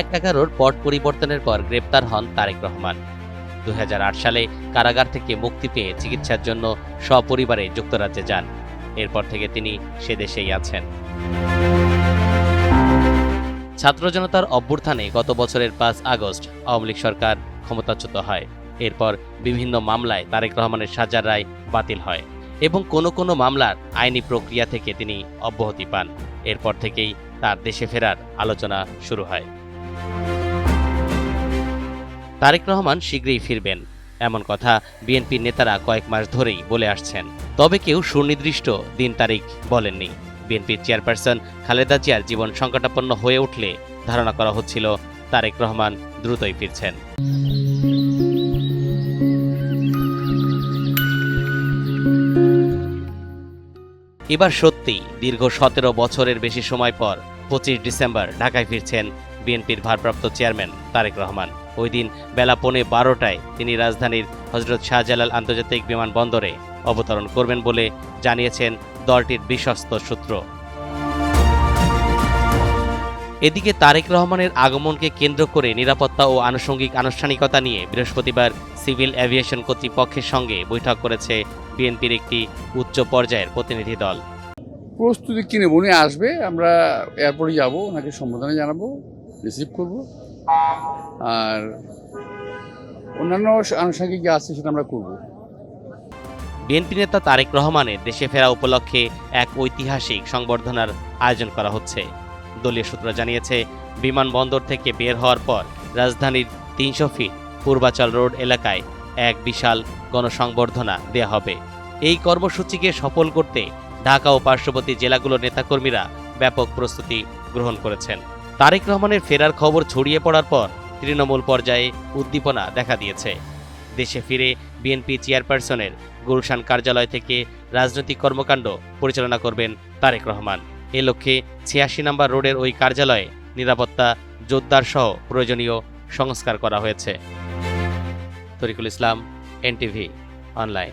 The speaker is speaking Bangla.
এক এগারোর পট পরিবর্তনের পর গ্রেপ্তার হন তারেক রহমান। দু হাজার আট সালে কারাগার থেকে মুক্তি পেয়ে চিকিৎসার জন্য সপরিবারে যুক্তরাজ্যে যান। এরপর থেকে তিনি সে দেশেই আছেন। ছাত্র জনতার অভ্যুত্থানে গত বছরের পাঁচ আগস্ট আওয়ামী লীগ সরকার ক্ষমতাচ্যুত হয়। এরপর বিভিন্ন মামলায় তারেক রহমানের সাজার রায় বাতিল হয় এবং কোনো কোনো মামলার আইনি প্রক্রিয়া থেকে তিনি অব্যাহতি পান। এরপর থেকেই তার দেশে ফেরার আলোচনা শুরু হয়। তারেক রহমান শীঘ্রই ফিরবেন, এমন কথা বিএনপির নেতারা কয়েক মাস ধরেই বলে আসছেন। তবে কেউ সুনির্দিষ্ট দিন তারিখ বলেননি। বিএনপির চেয়ারপারসন খালেদা জিয়ার জীবন সংকটাপন্ন হয়ে উঠলে ধারণা করা হচ্ছিল তারেক রহমান দ্রুতই ফিরছেন। এবার সত্যি দীর্ঘ সতেরো বছরের বেশি সময় পর পঁচিশ ডিসেম্বর ঢাকায় ফিরছেন বিএনপির ভারপ্রাপ্ত চেয়ারম্যান তারেক রহমান। ওই দিন বেলা পৌনে বারোটায় তিনি রাজধানীর হজরত শাহজালাল আন্তর্জাতিক বিমানবন্দরে অবতরণ করবেন বলে জানিয়েছেন দলটির বিশ্বস্ত সূত্র। এদিকে তারেক রহমানের আগমনকে কেন্দ্র করে নিরাপত্তা ও আনুষঙ্গিক আনুষ্ঠানিকতা নিয়ে বৃহস্পতিবার সিভিল অ্যাভিয়েশন কর্তৃপক্ষের সঙ্গে বৈঠক করেছে বিএনপির একটি উচ্চ পর্যায়ের প্রতিনিধি দল। প্রস্তুতি কিনে উনি আসবে, আমরা এয়ারপোর্টে যাব, ওনাকে সম্বোধনা জানাব। রিসিভ করব। আর অন্যান্য আনুষঙ্গিক যা আছে সেটা আমরা করব। বিএনপি নেতা তারেক রহমানের দেশে ফেরা উপলক্ষে এক ঐতিহাসিক সংবর্ধনার আয়োজন করা হচ্ছে। দলীয় সূত্র জানিয়েছে, বিমানবন্দর থেকে বের হওয়ার পর রাজধানীর তিনশো ফিট পূর্বাচল রোড এলাকায় এক বিশাল গণসংবর্ধনা দেয়া হবে। এই কর্মসূচিকে সফল করতে ঢাকা ও পার্শ্ববর্তী জেলাগুলোর নেতাকর্মীরা ব্যাপক প্রস্তুতি গ্রহণ করেছেন। তারেক রহমানের ফেরার খবর ছড়িয়ে পড়ার পর তৃণমূল পর্যায়ে উদ্দীপনা দেখা দিয়েছে। দেশে ফিরে বিএনপি চেয়ারপারসনের গুলশান কার্যালয় থেকে রাজনৈতিক কর্মকাণ্ড পরিচালনা করবেন তারেক রহমান। এ লক্ষ্যে ছিয়াশি নম্বর রোডের ওই কার্যালয়ে নিরাপত্তা জোরদার সহ প্রয়োজনীয় সংস্কার করা হয়েছে। Tarikul Islam, NTV, online.